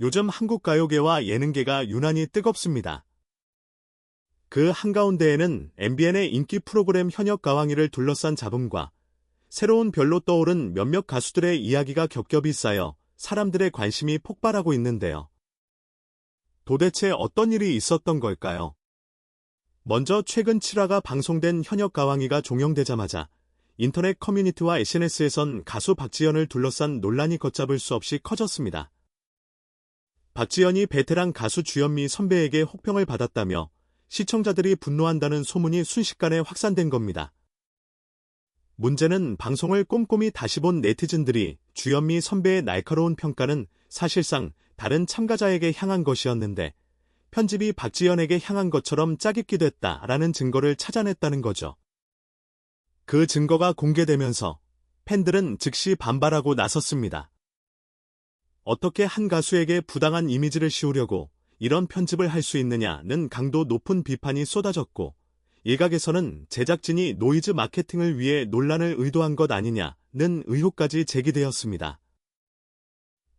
요즘 한국 가요계와 예능계가 유난히 뜨겁습니다. 그 한가운데에는 MBN의 인기 프로그램 현역 가왕이를 둘러싼 잡음과 새로운 별로 떠오른 몇몇 가수들의 이야기가 겹겹이 쌓여 사람들의 관심이 폭발하고 있는데요. 도대체 어떤 일이 있었던 걸까요? 먼저 최근 7화가 방송된 현역 가왕이가 종영되자마자 인터넷 커뮤니티와 SNS에선 가수 박지연을 둘러싼 논란이 걷잡을 수 없이 커졌습니다. 박지연이 베테랑 가수 주현미 선배에게 혹평을 받았다며 시청자들이 분노한다는 소문이 순식간에 확산된 겁니다. 문제는 방송을 꼼꼼히 다시 본 네티즌들이 주현미 선배의 날카로운 평가는 사실상 다른 참가자에게 향한 것이었는데 편집이 박지연에게 향한 것처럼 짜깁기 됐다라는 증거를 찾아냈다는 거죠. 그 증거가 공개되면서 팬들은 즉시 반발하고 나섰습니다. 어떻게 한 가수에게 부당한 이미지를 씌우려고 이런 편집을 할 수 있느냐는 강도 높은 비판이 쏟아졌고 일각에서는 제작진이 노이즈 마케팅을 위해 논란을 의도한 것 아니냐는 의혹까지 제기되었습니다.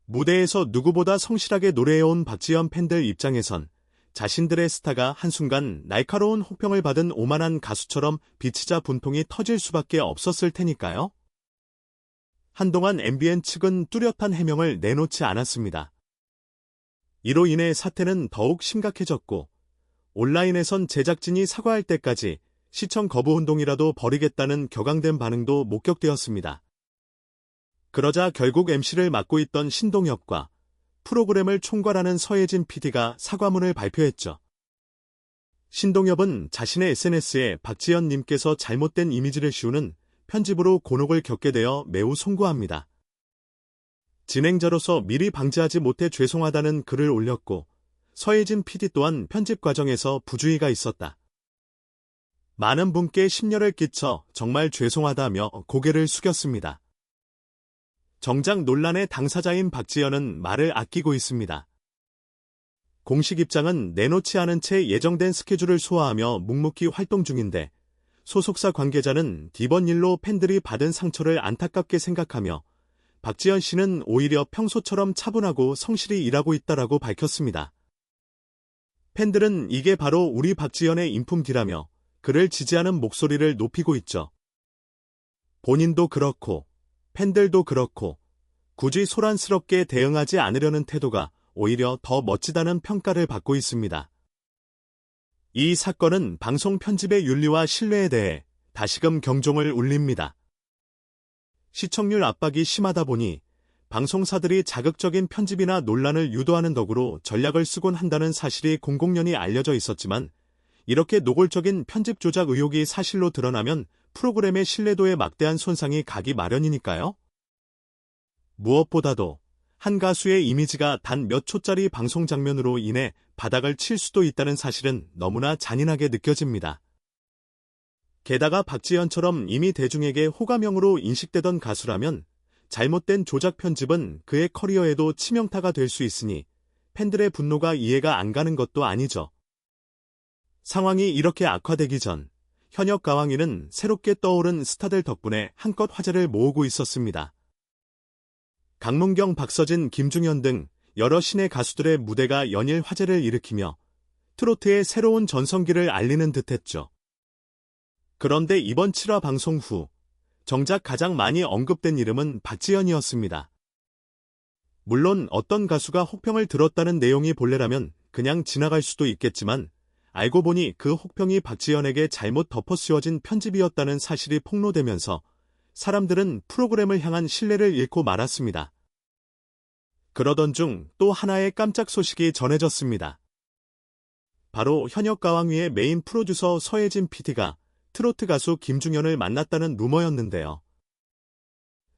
무대에서 누구보다 성실하게 노래해온 박지현 팬들 입장에선 자신들의 스타가 한순간 날카로운 혹평을 받은 오만한 가수처럼 비치자 분통이 터질 수밖에 없었을 테니까요. 한동안 MBN 측은 뚜렷한 해명을 내놓지 않았습니다. 이로 인해 사태는 더욱 심각해졌고 온라인에선 제작진이 사과할 때까지 시청 거부 운동이라도 벌이겠다는 격앙된 반응도 목격되었습니다. 그러자 결국 MC를 맡고 있던 신동엽과 프로그램을 총괄하는 서예진 PD가 사과문을 발표했죠. 신동엽은 자신의 SNS에 박지연님께서 잘못된 이미지를 씌우는 편집으로 곤혹을 겪게 되어 매우 송구합니다. 진행자로서 미리 방지하지 못해 죄송하다는 글을 올렸고 서예진 PD 또한 편집 과정에서 부주의가 있었다. 많은 분께 심려를 끼쳐 정말 죄송하다며 고개를 숙였습니다. 정작 논란의 당사자인 박지연은 말을 아끼고 있습니다. 공식 입장은 내놓지 않은 채 예정된 스케줄을 소화하며 묵묵히 활동 중인데 소속사 관계자는 이번 일로 팬들이 받은 상처를 안타깝게 생각하며 박지현 씨는 오히려 평소처럼 차분하고 성실히 일하고 있다라고 밝혔습니다. 팬들은 이게 바로 우리 박지현의 인품기라며 그를 지지하는 목소리를 높이고 있죠. 본인도 그렇고 팬들도 그렇고 굳이 소란스럽게 대응하지 않으려는 태도가 오히려 더 멋지다는 평가를 받고 있습니다. 이 사건은 방송 편집의 윤리와 신뢰에 대해 다시금 경종을 울립니다. 시청률 압박이 심하다 보니 방송사들이 자극적인 편집이나 논란을 유도하는 덕으로 전략을 쓰곤 한다는 사실이 공공연히 알려져 있었지만 이렇게 노골적인 편집 조작 의혹이 사실로 드러나면 프로그램의 신뢰도에 막대한 손상이 가기 마련이니까요. 무엇보다도 한 가수의 이미지가 단 몇 초짜리 방송 장면으로 인해 바닥을 칠 수도 있다는 사실은 너무나 잔인하게 느껴집니다. 게다가 박지현처럼 이미 대중에게 호감형으로 인식되던 가수라면 잘못된 조작 편집은 그의 커리어에도 치명타가 될 수 있으니 팬들의 분노가 이해가 안 가는 것도 아니죠. 상황이 이렇게 악화되기 전 현역 가왕이는 새롭게 떠오른 스타들 덕분에 한껏 화제를 모으고 있었습니다. 강문경, 박서진, 김중현 등 여러 신의 가수들의 무대가 연일 화제를 일으키며 트로트의 새로운 전성기를 알리는 듯했죠. 그런데 이번 7화 방송 후 정작 가장 많이 언급된 이름은 박지현이었습니다. 물론 어떤 가수가 혹평을 들었다는 내용이 본래라면 그냥 지나갈 수도 있겠지만 알고 보니 그 혹평이 박지현에게 잘못 덮어 씌워진 편집이었다는 사실이 폭로되면서 사람들은 프로그램을 향한 신뢰를 잃고 말았습니다. 그러던 중 또 하나의 깜짝 소식이 전해졌습니다. 바로 현역 가왕위의 메인 프로듀서 서혜진 PD가 트로트 가수 김중현을 만났다는 루머였는데요.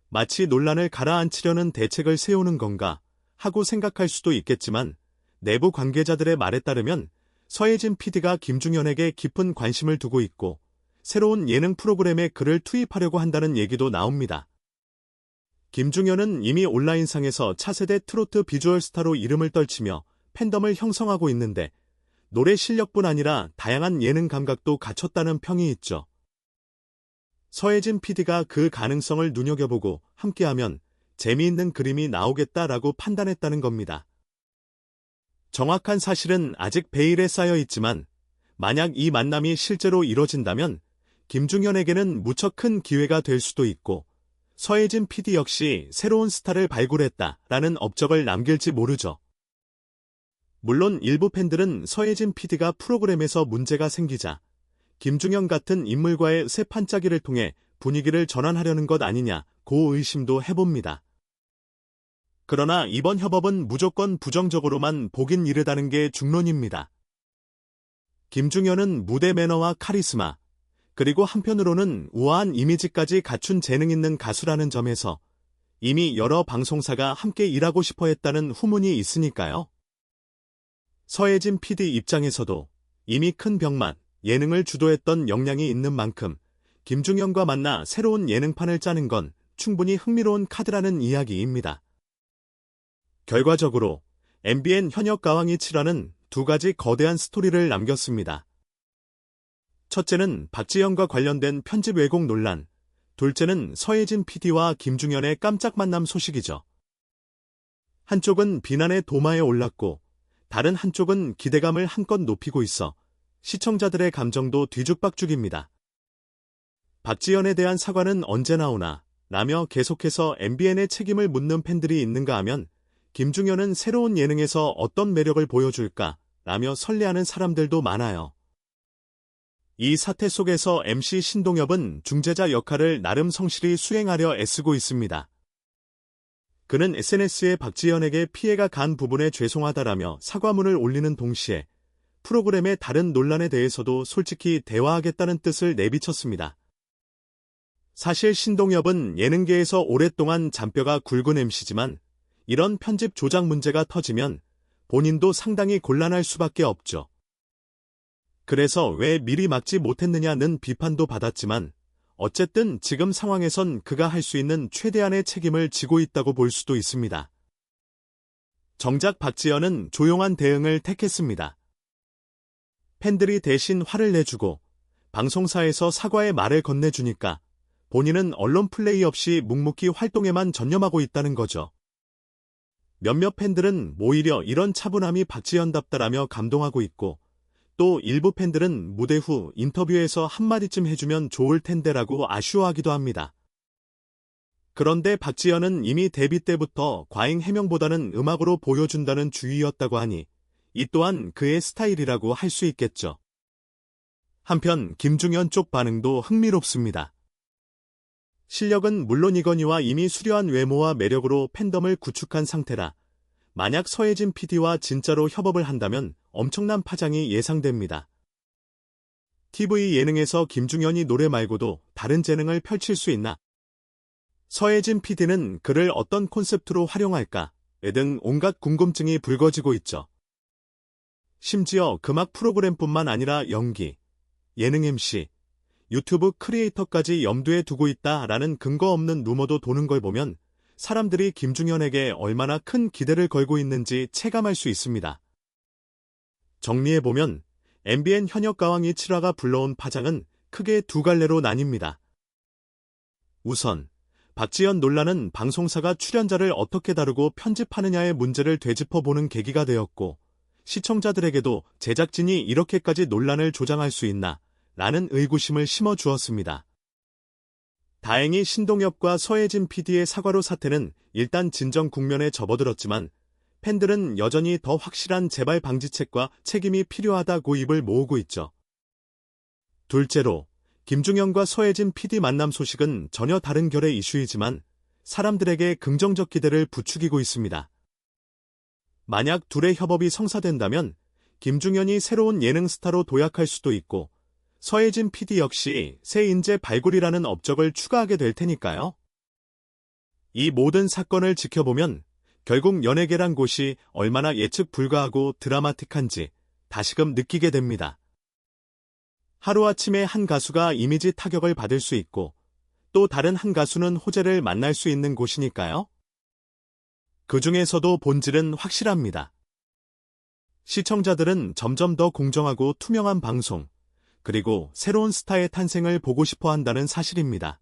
마치 논란을 가라앉히려는 대책을 세우는 건가 하고 생각할 수도 있겠지만 내부 관계자들의 말에 따르면 서혜진 PD가 김중현에게 깊은 관심을 두고 있고 새로운 예능 프로그램에 그를 투입하려고 한다는 얘기도 나옵니다. 김중현은 이미 온라인상에서 차세대 트로트 비주얼 스타로 이름을 떨치며 팬덤을 형성하고 있는데 노래 실력뿐 아니라 다양한 예능 감각도 갖췄다는 평이 있죠. 서혜진 PD가 그 가능성을 눈여겨보고 함께하면 재미있는 그림이 나오겠다라고 판단했다는 겁니다. 정확한 사실은 아직 베일에 쌓여 있지만 만약 이 만남이 실제로 이뤄진다면 김중현에게는 무척 큰 기회가 될 수도 있고 서혜진 PD 역시 새로운 스타를 발굴했다라는 업적을 남길지 모르죠. 물론 일부 팬들은 서혜진 PD가 프로그램에서 문제가 생기자 김중현 같은 인물과의 새 판짜기를 통해 분위기를 전환하려는 것 아니냐 고 의심도 해봅니다. 그러나 이번 협업은 무조건 부정적으로만 보긴 이르다는 게 중론입니다. 김중현은 무대 매너와 카리스마, 그리고 한편으로는 우아한 이미지까지 갖춘 재능 있는 가수라는 점에서 이미 여러 방송사가 함께 일하고 싶어 했다는 후문이 있으니까요. 서혜진 PD 입장에서도 이미 큰 병만, 예능을 주도했던 역량이 있는 만큼 김중현과 만나 새로운 예능판을 짜는 건 충분히 흥미로운 카드라는 이야기입니다. 결과적으로 MBN 현역 가왕이 칠하는 두 가지 거대한 스토리를 남겼습니다. 첫째는 박지현과 관련된 편집 왜곡 논란, 둘째는 서혜진 PD와 김중현의 깜짝 만남 소식이죠. 한쪽은 비난의 도마에 올랐고, 다른 한쪽은 기대감을 한껏 높이고 있어 시청자들의 감정도 뒤죽박죽입니다. 박지현에 대한 사과는 언제 나오나 라며 계속해서 MBN의 책임을 묻는 팬들이 있는가 하면 김중현은 새로운 예능에서 어떤 매력을 보여줄까 라며 설레하는 사람들도 많아요. 이 사태 속에서 MC 신동엽은 중재자 역할을 나름 성실히 수행하려 애쓰고 있습니다. 그는 SNS에 박지현에게 피해가 간 부분에 죄송하다라며 사과문을 올리는 동시에 프로그램의 다른 논란에 대해서도 솔직히 대화하겠다는 뜻을 내비쳤습니다. 사실 신동엽은 예능계에서 오랫동안 잔뼈가 굵은 MC지만 이런 편집 조작 문제가 터지면 본인도 상당히 곤란할 수밖에 없죠. 그래서 왜 미리 막지 못했느냐는 비판도 받았지만 어쨌든 지금 상황에선 그가 할 수 있는 최대한의 책임을 지고 있다고 볼 수도 있습니다. 정작 박지현은 조용한 대응을 택했습니다. 팬들이 대신 화를 내주고 방송사에서 사과의 말을 건네주니까 본인은 언론 플레이 없이 묵묵히 활동에만 전념하고 있다는 거죠. 몇몇 팬들은 오히려 이런 차분함이 박지현답다라며 감동하고 있고 또 일부 팬들은 무대 후 인터뷰에서 한마디쯤 해주면 좋을 텐데라고 아쉬워하기도 합니다. 그런데 박지현은 이미 데뷔 때부터 과잉 해명보다는 음악으로 보여준다는 주의였다고 하니 이 또한 그의 스타일이라고 할 수 있겠죠. 한편 김중현 쪽 반응도 흥미롭습니다. 실력은 물론이거니와 이미 수려한 외모와 매력으로 팬덤을 구축한 상태라 만약 서혜진 PD와 진짜로 협업을 한다면 엄청난 파장이 예상됩니다. TV 예능에서 김중현이 노래 말고도 다른 재능을 펼칠 수 있나? 서혜진 PD는 그를 어떤 콘셉트로 활용할까? 등 온갖 궁금증이 불거지고 있죠. 심지어 금악 프로그램뿐만 아니라 연기, 예능 MC, 유튜브 크리에이터까지 염두에 두고 있다라는 근거 없는 루머도 도는 걸 보면 사람들이 김중현에게 얼마나 큰 기대를 걸고 있는지 체감할 수 있습니다. 정리해보면 MBN 현역 가왕이 7화가 불러온 파장은 크게 두 갈래로 나뉩니다. 우선 박지현 논란은 방송사가 출연자를 어떻게 다루고 편집하느냐의 문제를 되짚어보는 계기가 되었고 시청자들에게도 제작진이 이렇게까지 논란을 조장할 수 있나 라는 의구심을 심어주었습니다. 다행히 신동엽과 서혜진 PD의 사과로 사태는 일단 진정 국면에 접어들었지만 팬들은 여전히 더 확실한 재발 방지책과 책임이 필요하다고 입을 모으고 있죠. 둘째로 김중현과 서혜진 PD 만남 소식은 전혀 다른 결의 이슈이지만 사람들에게 긍정적 기대를 부추기고 있습니다. 만약 둘의 협업이 성사된다면 김중현이 새로운 예능 스타로 도약할 수도 있고 서혜진 PD 역시 새 인재 발굴이라는 업적을 추가하게 될 테니까요. 이 모든 사건을 지켜보면 결국 연예계란 곳이 얼마나 예측 불가하고 드라마틱한지 다시금 느끼게 됩니다. 하루아침에 한 가수가 이미지 타격을 받을 수 있고 또 다른 한 가수는 호재를 만날 수 있는 곳이니까요. 그 중에서도 본질은 확실합니다. 시청자들은 점점 더 공정하고 투명한 방송, 그리고 새로운 스타의 탄생을 보고 싶어 한다는 사실입니다.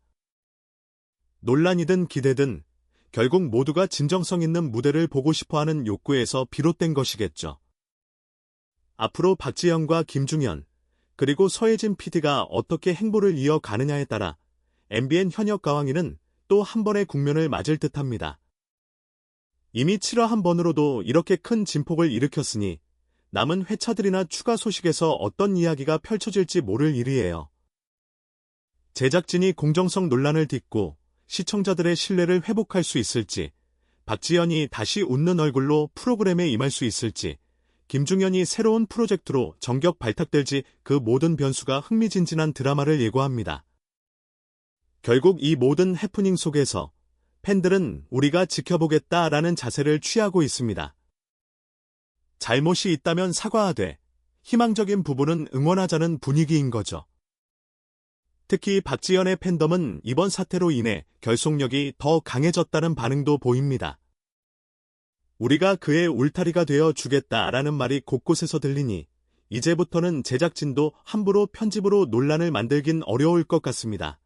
논란이든 기대든 결국 모두가 진정성 있는 무대를 보고 싶어 하는 욕구에서 비롯된 것이겠죠. 앞으로 박지현과 김중현, 그리고 서혜진 PD가 어떻게 행보를 이어가느냐에 따라 MBN 현역 가왕이는 또 한 번의 국면을 맞을 듯합니다. 이미 7화 한 번으로도 이렇게 큰 진폭을 일으켰으니 남은 회차들이나 추가 소식에서 어떤 이야기가 펼쳐질지 모를 일이에요. 제작진이 공정성 논란을 딛고 시청자들의 신뢰를 회복할 수 있을지, 박지연이 다시 웃는 얼굴로 프로그램에 임할 수 있을지, 김중현이 새로운 프로젝트로 정격 발탁될지 그 모든 변수가 흥미진진한 드라마를 예고합니다. 결국 이 모든 해프닝 속에서 팬들은 우리가 지켜보겠다라는 자세를 취하고 있습니다. 잘못이 있다면 사과하되 희망적인 부분은 응원하자는 분위기인 거죠. 특히 박지연의 팬덤은 이번 사태로 인해 결속력이 더 강해졌다는 반응도 보입니다. 우리가 그의 울타리가 되어 주겠다라는 말이 곳곳에서 들리니 이제부터는 제작진도 함부로 편집으로 논란을 만들긴 어려울 것 같습니다.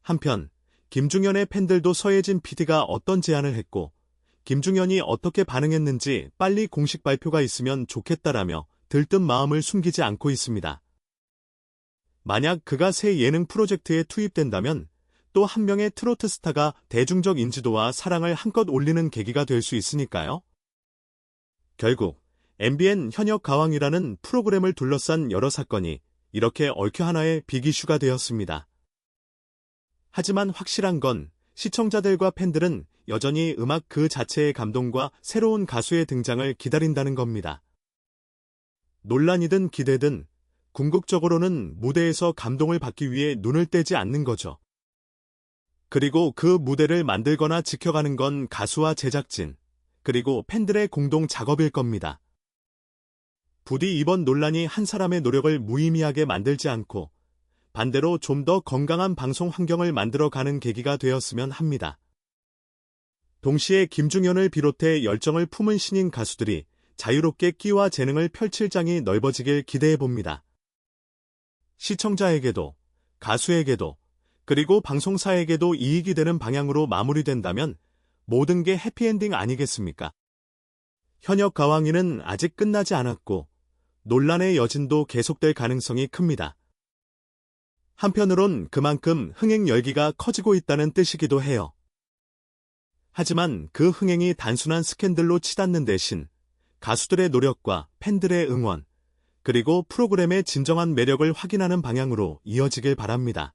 한편 김중현의 팬들도 서예진 PD가 어떤 제안을 했고 김중현이 어떻게 반응했는지 빨리 공식 발표가 있으면 좋겠다라며 들뜬 마음을 숨기지 않고 있습니다. 만약 그가 새 예능 프로젝트에 투입된다면 또 한 명의 트로트 스타가 대중적 인지도와 사랑을 한껏 올리는 계기가 될 수 있으니까요. 결국 MBN 현역 가왕이라는 프로그램을 둘러싼 여러 사건이 이렇게 얽혀 하나의 빅이슈가 되었습니다. 하지만 확실한 건 시청자들과 팬들은 여전히 음악 그 자체의 감동과 새로운 가수의 등장을 기다린다는 겁니다. 논란이든 기대든 궁극적으로는 무대에서 감동을 받기 위해 눈을 떼지 않는 거죠. 그리고 그 무대를 만들거나 지켜가는 건 가수와 제작진, 그리고 팬들의 공동 작업일 겁니다. 부디 이번 논란이 한 사람의 노력을 무의미하게 만들지 않고 반대로 좀 더 건강한 방송 환경을 만들어가는 계기가 되었으면 합니다. 동시에 김중현을 비롯해 열정을 품은 신인 가수들이 자유롭게 끼와 재능을 펼칠 장이 넓어지길 기대해 봅니다. 시청자에게도, 가수에게도, 그리고 방송사에게도 이익이 되는 방향으로 마무리된다면 모든 게 해피엔딩 아니겠습니까? 현역 가왕이는 아직 끝나지 않았고 논란의 여진도 계속될 가능성이 큽니다. 한편으론 그만큼 흥행 열기가 커지고 있다는 뜻이기도 해요. 하지만 그 흥행이 단순한 스캔들로 치닫는 대신 가수들의 노력과 팬들의 응원, 그리고 프로그램의 진정한 매력을 확인하는 방향으로 이어지길 바랍니다.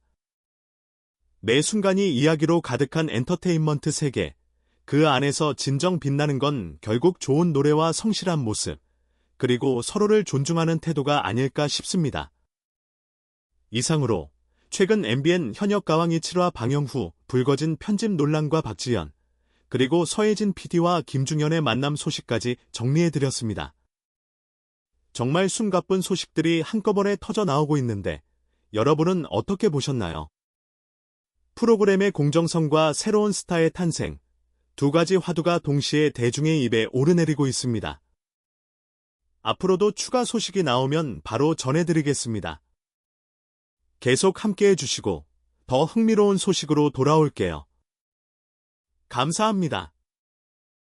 매 순간이 이야기로 가득한 엔터테인먼트 세계, 그 안에서 진정 빛나는 건 결국 좋은 노래와 성실한 모습, 그리고 서로를 존중하는 태도가 아닐까 싶습니다. 이상으로 최근 MBN 현역 가왕이 7화 방영 후 불거진 편집 논란과 박지연, 그리고 서혜진 PD와 김중현의 만남 소식까지 정리해드렸습니다. 정말 숨가쁜 소식들이 한꺼번에 터져 나오고 있는데 여러분은 어떻게 보셨나요? 프로그램의 공정성과 새로운 스타의 탄생, 두 가지 화두가 동시에 대중의 입에 오르내리고 있습니다. 앞으로도 추가 소식이 나오면 바로 전해드리겠습니다. 계속 함께 해 주시고 더 흥미로운 소식으로 돌아올게요. 감사합니다.